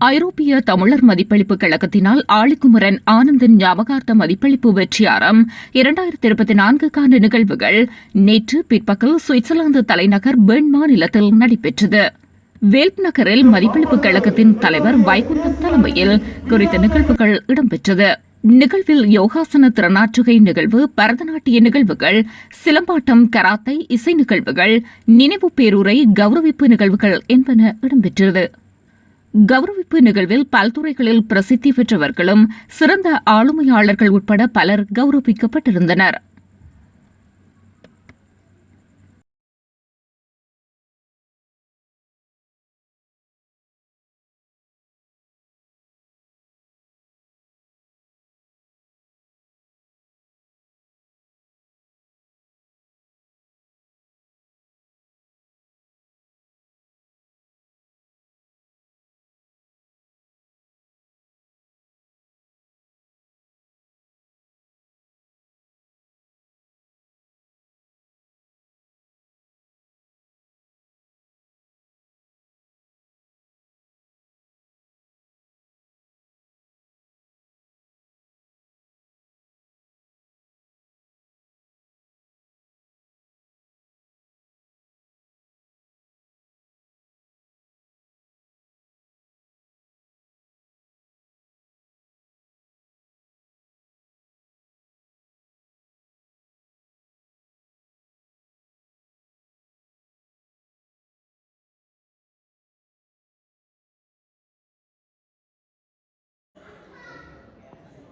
ஐரோப்பிய தமிழர் மதிப்பளிப்பு கழகத்தினால் ஆளிக்குமரன் ஆனந்தன் ஞாபகார்த்த மதிப்பளிப்பு வெற்றியாரம் இரண்டாயிரத்தி இருபத்தி நான்குக்கான நிகழ்வுகள் நேற்று பிற்பகல் சுவிட்சர்லாந்து தலைநகர் பெர்ன் மாநிலத்தில் நடைபெற்றது. வேல்ப் நகரில் மதிப்பளிப்பு கழகத்தின் தலைவர் வைகுந்தம் தலைமையில் குறித்த நிகழ்வுகள் இடம்பெற்றது. நிகழ்வில் யோகாசன திறனாற்றுகை நிகழ்வு பரதநாட்டிய நிகழ்வுகள் சிலம்பாட்டம் கராத்தை இசை நிகழ்வுகள் நினைவு பேருரை கௌரவிப்பு நிகழ்வுகள் என்பன இடம்பெற்றது. கௌரவிப்பு நிகழ்வில் பல்துறைகளில் பிரசித்தி பெற்றவர்களும் சிறந்த ஆளுமையாளர்கள் உட்பட பலர் கௌரவிக்கப்பட்டிருந்தனர்.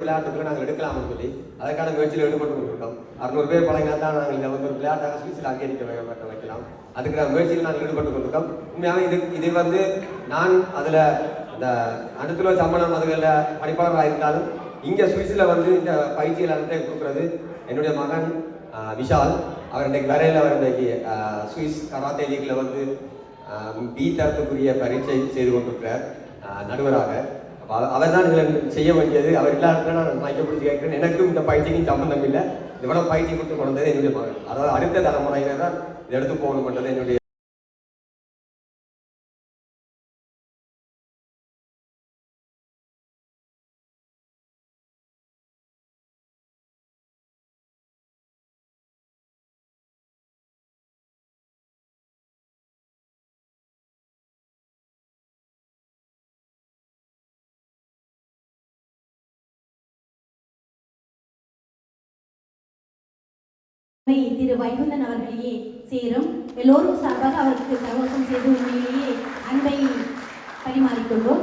விளையாட்டுக்கு நாங்கள் எடுக்கலாம்னு சொல்லி அதற்கான முயற்சியில் ஈடுபட்டு கொண்டிருக்கோம். அறுநூறு பேர் பழங்கினா தான் நாங்கள் இதை வந்து ஒரு விளையாட்டாக சுவிஸில் அங்கீகரிக்க வைக்கலாம். அதுக்கு முயற்சியில் நாங்கள் ஈடுபட்டு கொண்டிருக்கோம். உண்மையாக இது இது வந்து நான் அதில் இந்த அடுத்துள்ள சம்பளம் அதுகளில் படிப்பாளராக இருந்தாலும் இங்கே சுவிஸில் வந்து இந்த பயிற்சிகள் அனைத்தையும் கொடுக்குறது என்னுடைய மகன் ஆஹ், விஷால். அவர் இன்றைக்கு வரையில் அவர் இன்றைக்கு ஆஹ், சுவிஸ் கராத்தே லீக்கில் வந்து பி தரத்துக்குரிய பரீட்சை செய்து கொண்டிருக்கிறார் நடுவராக. அவர் தான் இதில் செய்ய வேண்டியது. அவர் இல்லாத நான் மைக்க பிடிச்சி கேட்கிறேன். எனக்கும் இந்த பயிற்சிக்கும் சம்பந்தம் இல்லை. இவ்வளோ பயிற்சி கொடுத்து கொண்டது என்னுடைய மகன். அதாவது அடுத்த தலைமுறையினர் தான் இதை எடுத்து போகணும்ன்றது என்னுடைய திரு வைகுந்தன் அவர்களையே சேரும். எல்லோரும் சார்பாக அவருக்கு சகோசம் செய்து உண்மையிலேயே அன்பை பரிமாறிக்கொள்வோம்.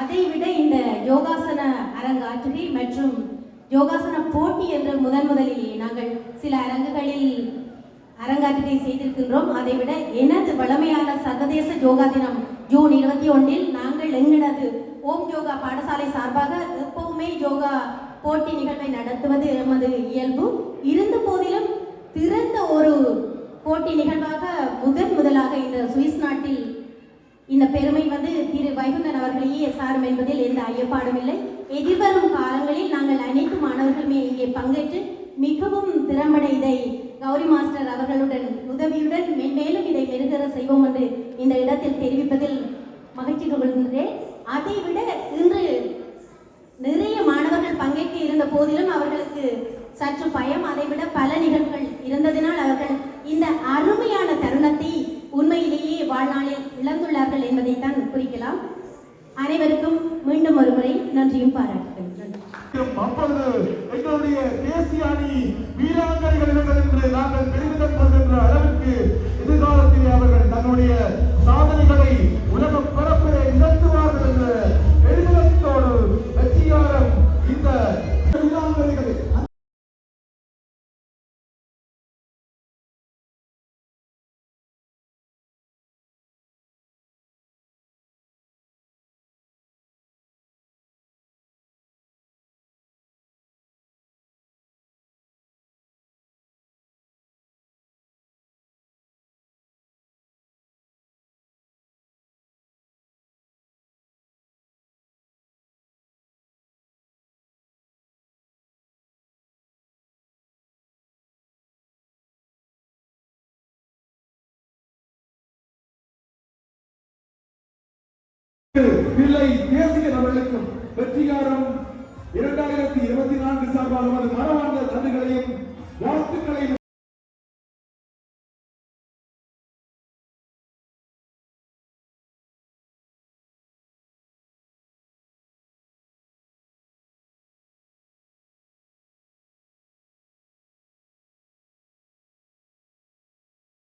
அதை விட இந்த யோகாசன அரங்காற்றுகை மற்றும் யோகாசன போட்டி என்ற முதன் முதலில் நாங்கள் சில அரங்குகளில் அரங்காற்றுகை செய்திருக்கின்றோம். அதை விட எனது வளமையான சர்வதேச யோகா தினம் ஜூன் இருபத்தி ஒன்றில் நாங்கள் எங்களது ஓம் யோகா பாடசாலை சார்பாக எப்பவுமே யோகா போட்டி நிகழ்வை நடத்துவது எமது இயல்பு. இருந்த போதிலும் போட்டி நிகழ்வாக முதன் முதலாக இந்த சுவிஸ் நாட்டில் இந்த பெருமை வந்து திரு வைகுந்தன் அவர்களையே சாரும் என்பதில் எந்த ஐயப்பாடும் இல்லை. எதிர்வரும் காலங்களில் நாங்கள் அனைத்து மாணவர்களுமே இங்கே பங்கேற்று மிகவும் திறம்பட இதை கௌரி மாஸ்டர் அவர்களுடன் உதவியுடன் மென்மேலும் இதை மெருகர செய்வோம் என்று இந்த இடத்தில் தெரிவிப்பதில் மகிழ்ச்சி கொள்கின்றேன். அதைவிட இன்று நிறைய மாணவர்கள் பங்கேற்க இருந்த போதிலும் அவர்களுக்கு சற்று பயம். அதைவிட பல நிகழ்வுகள் இருந்ததினால் அருமையான தருணத்தை உண்மையிலேயே வாழ்நாளில் இழந்துள்ளார்கள் என்பதைத்தான் குறிக்கலாம். அனைவருக்கும் மீண்டும் ஒரு முறை நன்றியும் பாராட்டுகிறேன் எங்களுடைய தேசிய அணி வீராங்கனைகள் என்று நாங்கள் பெருமிதம் கொள்கின்ற அளவிற்கு எதிர்காலத்திலே அவர்கள் தன்னுடைய சாதனைகளை உலகம் பிள்ளை தேசிய நபர்களுக்கும் வெற்றிகாரம் இரண்டாயிரத்தி இருபத்தி நான்கு சார்பாக